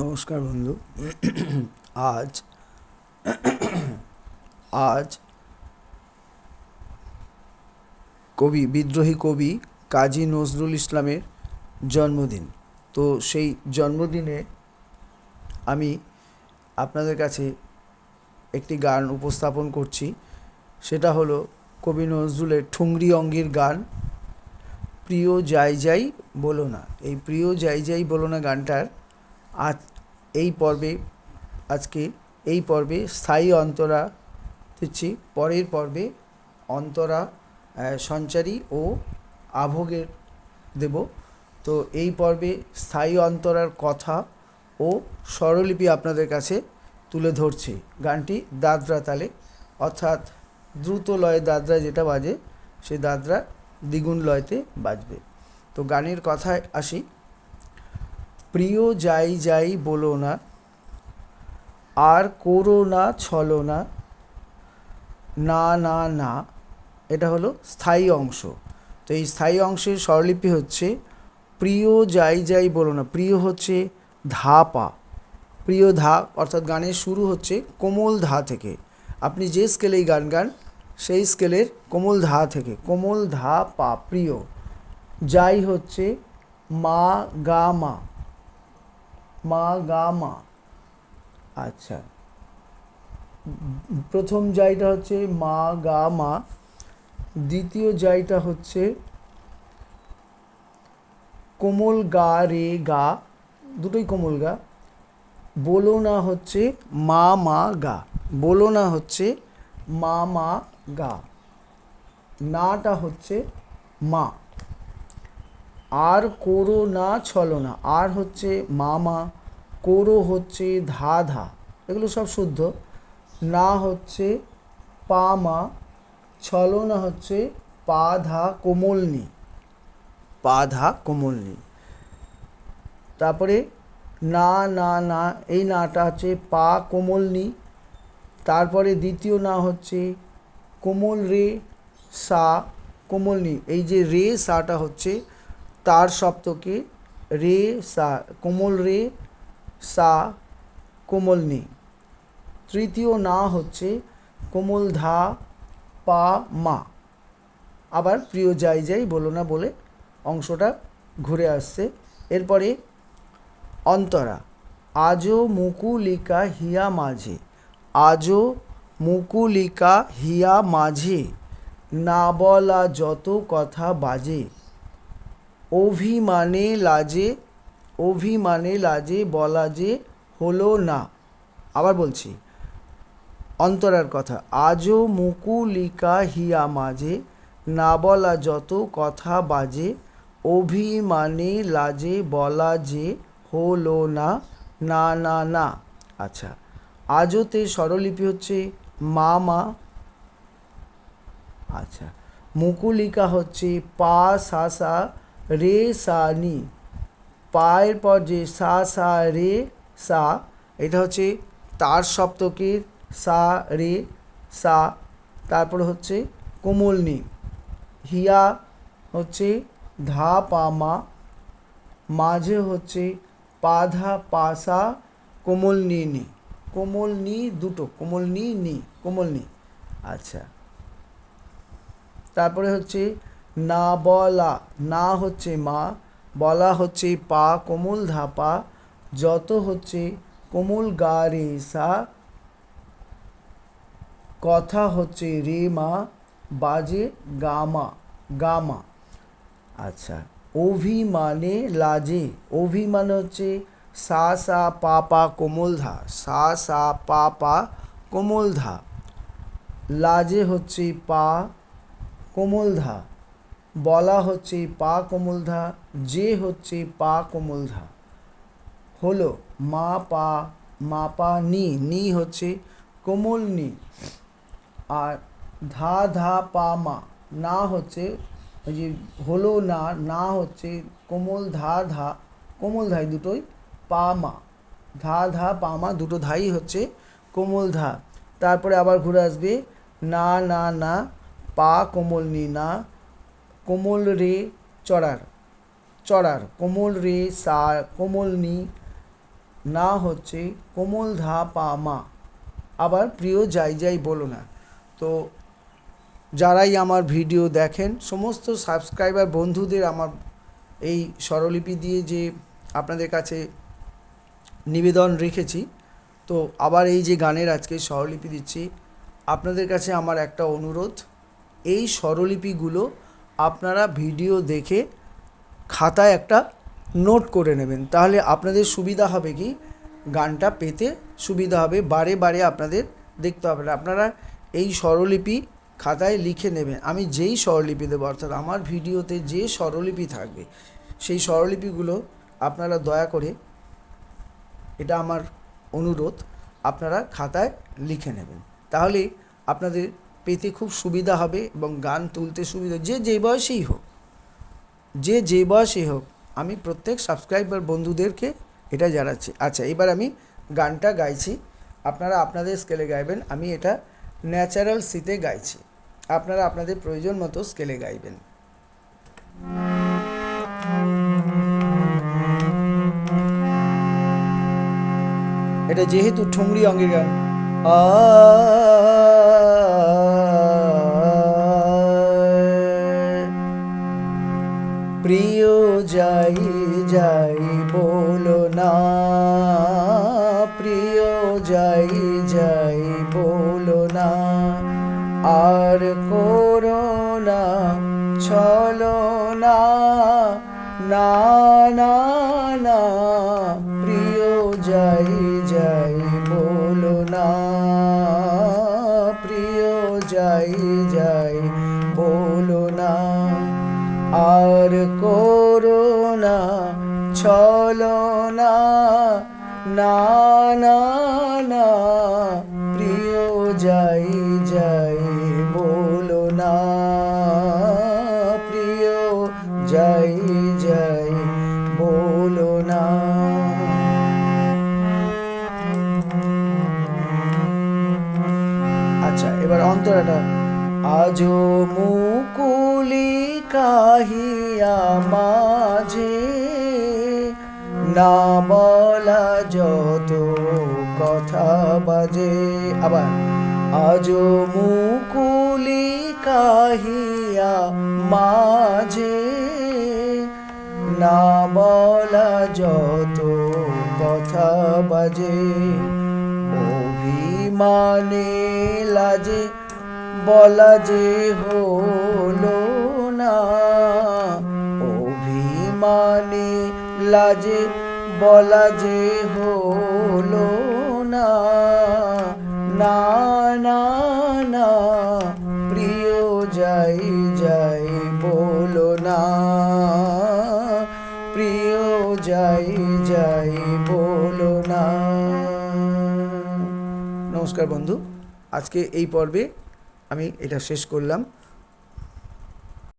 নমস্কার বন্ধু। আজ আজ কবি, বিদ্রোহী কবি কাজী নজরুল ইসলামের জন্মদিন। তো সেই জন্মদিনে আমি আপনাদের কাছে একটি গান উপস্থাপন করছি। সেটা হলো কবি নজরুলের ঠুংরি অঙ্গের গান, প্রিয় যাই যাই বলো না। এই প্রিয় যাই যাই বলো না গানটার আজ এই পর্বে, আজকে এই পর্বে স্থায়ী অন্তরা দিচ্ছি। পরের পর্বে অন্তরা সঞ্চারী ও আভোগের দেব। তো এই পর্বে স্থায়ী অন্তরার কথা ও স্বরলিপি আপনাদের কাছে তুলে ধরছি। গানটি দাদরা তালে, অর্থাৎ দ্রুত লয়ে দাদরা যেটা বাজে সেই দাদরা দ্বিগুণ লয়তে বাজবে। তো গানের কথায় আসি। প্রিয় যাই যাই বলো না, আর করো না, ছলো না না না না, এটা হলো স্থায়ী অংশ। তো এই স্থায়ী অংশের স্বরলিপি হচ্ছে প্রিয় যাই যাই বলো না, প্রিয় হচ্ছে ধা পা প্রিয় ধা অর্থাৎ গানের শুরু হচ্ছে কোমল ধা থেকে। আপনি যে স্কেলেই গান গান, সেই স্কেলের কোমল ধা থেকে। কোমল ধা পা প্রিয়। যাই হচ্ছে মা, গা, মা। মা গা মা আচ্ছা। প্রথম জায়টা হচ্ছে মা গা মা দ্বিতীয় জায়টা হচ্ছে কোমল গা রে গা দুটোই কোমল গা বলো না হচ্ছে মা মা গা বলো না হচ্ছে মা মা গা নাটা হচ্ছে মা। আর করো না ছলো না। আর হচ্ছে মামা, করো হচ্ছে ধা ধা এগুলো সব শুদ্ধ। না হচ্ছে পা মা ছলো না হচ্ছে পা ধা কোমলনি। পা ধা কোমলনি। তারপরে না না না, এই নাটা হচ্ছে পা কোমলনি। তারপরে দ্বিতীয় না হচ্ছে কোমল রে সা কোমলনি। এই যে রে, সাটা হচ্ছে তার সপ্তকে রে, সা, কোমল রে, সা, কোমল নি। তৃতীয় না হচ্ছে কোমল ধা, পা, মা। আবার প্রিয় যাই যাই বলো না বলে অংশটা ঘুরে আসছে। এরপরে অন্তরা, আজও মুকুলিকা হিয়া মাঝে, আজও মুকুলিকা হিয়া মাঝে, না বলা যত কথা বাজে অভিমানে লাজে অভিমানে লাজে, বলা যে হলো না। আবার বলছি, অন্তরার কথা, আজও মুকুলিকা হিয়া মাঝে, না বলা যত কথা বাজে, অভিমানে লাজে, বলা যে হলো না না না না। আচ্ছা আজতে স্বরলিপি হচ্ছে মা মা। আচ্ছা মুকুলিকা হচ্ছে পা, সা সা রে সা নি। পায়ের পর যে সা সা, রে, সা, এটা হচ্ছে তার সপ্তকের সা, রে, সা, তারপর হচ্ছে কোমল নি। হিয়া হচ্ছে ধা, পা, মা, মাঝে হচ্ছে পাধা পাসা কোমল নি নি। কোমল নি দুটো, কোমল নি নি, কোমল নি। আচ্ছা। তারপরে হচ্ছে না বলা, না হচ্ছে মা, বলা হচ্ছে পা কোমল ধাপা, যত হচ্ছে কোমল গা রে সা। কথা হচ্ছে রে মা, বাজে গামা গামা আচ্ছা অভিমানে লাজে, অভিমান হচ্ছে সা সা পা পা কোমল ধা, সা সা পা পা কোমল ধা। লাজে হচ্ছে পা কোমল ধা। বলা হচ্ছে পা কোমল ধা যে হচ্ছে পা কোমল ধা হলো, মা পা মা পা নি নি হচ্ছে কোমল নি। আর ধা ধা পা মা, না হচ্ছে ওই যে হলো না না হচ্ছে কোমল ধা ধা, কোমল ধাই দুটোই পা মা। ধা ধা পা মা দুটো ধাই হচ্ছে কোমল ধা। তারপরে আবার ঘুরে আসবে, না না না, পা কোমল নি, না কোমল রে চড়ার চড়ার, কোমল রে সা, কোমল নি, না হচ্ছে কোমল ধা পা মা। আবার প্রিয় যাই যাই বলো না। তো যারাই আমার ভিডিও দেখেন, সমস্ত সাবস্ক্রাইবার বন্ধুদের আমার এই স্বরলিপি দিয়ে যে আপনাদের কাছে নিবেদন রেখেছি, তো আবার এই যে গানের আজকে স্বরলিপি দিচ্ছি, আপনাদের কাছে আমার একটা অনুরোধ, এই স্বরলিপিগুলো আপনারা ভিডিও দেখে খাতায় একটা নোট করে নেবেন। তাহলে আপনাদের সুবিধা হবে কি? গানটা পেতে সুবিধা হবে, বারে বারে আপনাদের দেখতে হবে। না আপনারা এই স্বরলিপি খাতায় লিখে নেবেন। আমি যেই স্বরলিপি দেবো, অর্থাৎ আমার ভিডিওতে যে স্বরলিপি থাকবে, সেই স্বরলিপিগুলো আপনারা দয়া করে, এটা আমার অনুরোধ, আপনারা খাতায় লিখে নেবেন। তাহলে আপনাদের পেতে খুব সুবিধা হবে এবং গান তুলতে সুবিধা যে যে বয়সেই হোক, যে যে বয়সেই হোক, আমি প্রত্যেক সাবস্ক্রাইবার বন্ধুদেরকে এটা জানাচ্ছি। আচ্ছা এবার আমি গানটা গাইছি। আপনারা আপনাদের স্কেলে গাইবেন, আমি এটা ন্যাচারাল সিতে গাইছি। আপনারা আপনাদের প্রয়োজন মতো স্কেলে গাইবেন। এটা যেহেতু ঠুংরি অঙ্গের গান। আ যাই যাই বলো না আর করোনা চলো না না না না প্রিয় যাই যাই অন্তরাটা আজো মুকুলি কাহিয়া মাঝে, না বলা যত কথা বাজে। আবার আজো মুকুলি কাহিয়া মাঝে, না বলা যত কথা বাজে। অভিমানে লাজে বলা যে হলো না, অভিমানে লাজে বলা যে হলো না না না না, প্রিয় যাই যাই বলো না, প্রিয় যাই যাই বলো না। নমস্কার বন্ধু, আজকে এই পর্বে আমি এটা শেষ করলাম।